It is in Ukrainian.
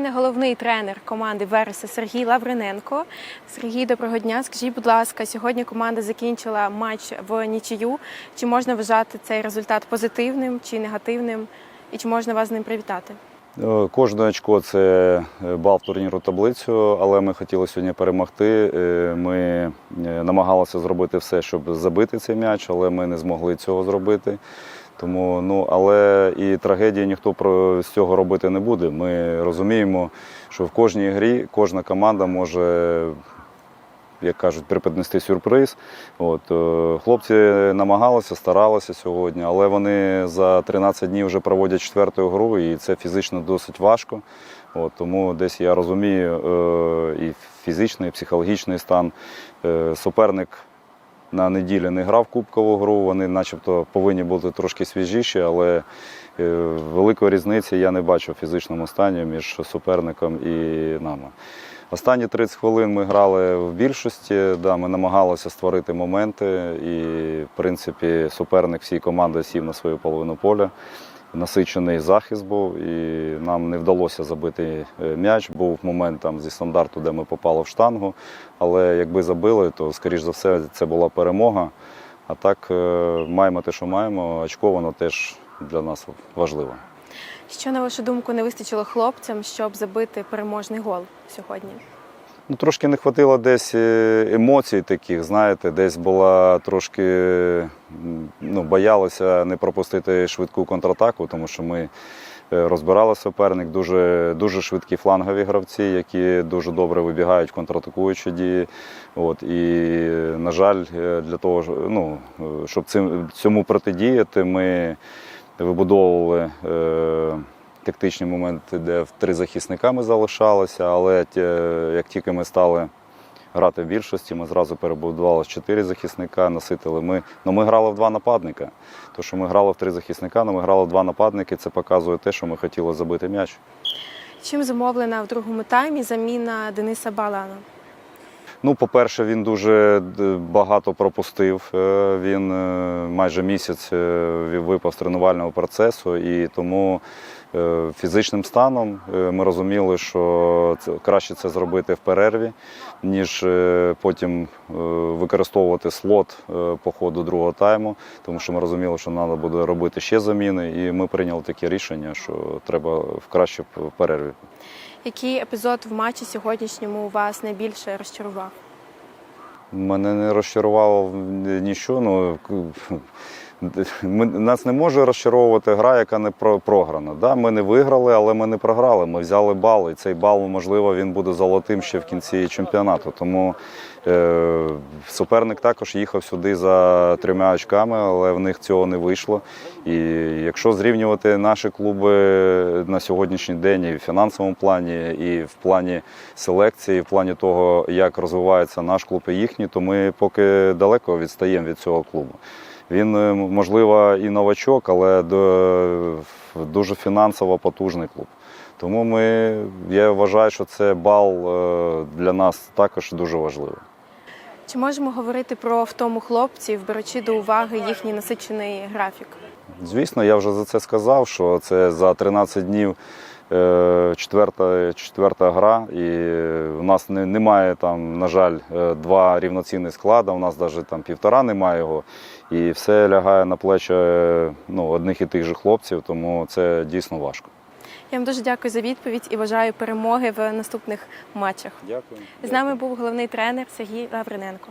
мене головний тренер команди Вереса Сергій Лавриненко. Сергій, доброго дня. Скажіть, будь ласка, сьогодні команда закінчила матч в нічию. Чи можна вважати цей результат позитивним чи негативним? І чи можна вас з ним привітати? Е, Кожне очко це е, бал в турніру таблицю, але ми хотіли сьогодні перемогти. Е, Ми намагалися зробити все, щоб забити цей м'яч, але ми не змогли цього зробити. Тому, ну, але і трагедії ніхто про з цього робити не буде. Ми розуміємо, що в кожній грі кожна команда може як кажуть, преподнести сюрприз. От, е, хлопці намагалися, старалися сьогодні, але вони за 13 днів вже проводять четверту гру, і це фізично досить важко. От, тому десь я розумію е, і фізичний, і психологічний стан. Е, суперник на неділю не грав кубкову гру, вони начебто повинні бути трошки свіжіші, але е, великої різниці я не бачу в фізичному стані між суперником і нами. Останні 30 хвилин ми грали в більшості, да, ми намагалися створити моменти, і, в принципі, суперник всій команди сів на свою половину поля. Насичений захист був, і нам не вдалося забити е, м'яч. Був момент там зі стандарту, де ми попали в штангу. Але якби забили, то, скоріш за все, це була перемога. А так е, маємо те, що маємо. Очко воно теж для нас важливо. Що, на вашу думку, не вистачило хлопцям, щоб забити переможний гол сьогодні? Ну, трошки не хватило десь е, емоцій таких, знаєте, десь була трошки ну, боялися не пропустити швидку контратаку, тому що ми е, розбирали суперник, дуже, дуже швидкі флангові гравці, які дуже добре вибігають контратакуючі дії. От, і, на жаль, е, для того, ну, щоб цим, цьому протидіяти, ми вибудовували. Е, тактичні моменти, де в три захисника ми залишалися, але як тільки ми стали грати в більшості, ми зразу перебудували чотири захисника, наситили ми. Ну, ми грали в два нападника. То, що ми грали в три захисника, але ми грали в два нападники, це показує те, що ми хотіли забити м'яч. Чим замовлена в другому таймі заміна Дениса Балана? Ну, по-перше, він дуже багато пропустив. Е, Він е, майже місяць е, випав з тренувального процесу, і тому е, фізичним станом е, ми розуміли, що краще це зробити в перерві, ніж е, потім е, використовувати слот е, по ходу другого тайму, тому що ми розуміли, що треба буде робити ще заміни, і ми прийняли таке рішення, що треба краще в перерві. Який епізод в матчі сьогоднішньому вас найбільше розчарував? Мене не розчарувало нічого. Ну, нас не може розчаровувати гра, яка не програна. Да, ми не виграли, але ми не програли. Ми взяли бал, і цей бал, можливо, він буде золотим ще в кінці чемпіонату. Тому е, суперник також їхав сюди за трьома очками, але в них цього не вийшло. І якщо зрівнювати наші клуби на сьогоднішній день і в фінансовому плані, і в плані селекції, і в плані того, як розвивається наш клуб і їхній, то ми поки далеко відстаємо від цього клубу. Він, е, можливо, і новачок, але дуже фінансово потужний клуб. Тому ми, я вважаю, що це бал е, для нас також дуже важливий. Чи можемо говорити про втому хлопців, беручи до уваги їхній насичений графік? Звісно, я вже за це сказав, що це за 13 днів четверта, четверта гра, і у нас не, немає там, на жаль, е, два рівноцінних склади, у нас навіть там півтора немає його. І все лягає на плечі е, ну, одних і тих же хлопців, тому це дійсно важко. Я вам дуже дякую за відповідь і бажаю перемоги в наступних матчах. Дякую. З нами був головний тренер Сергій Лавриненко.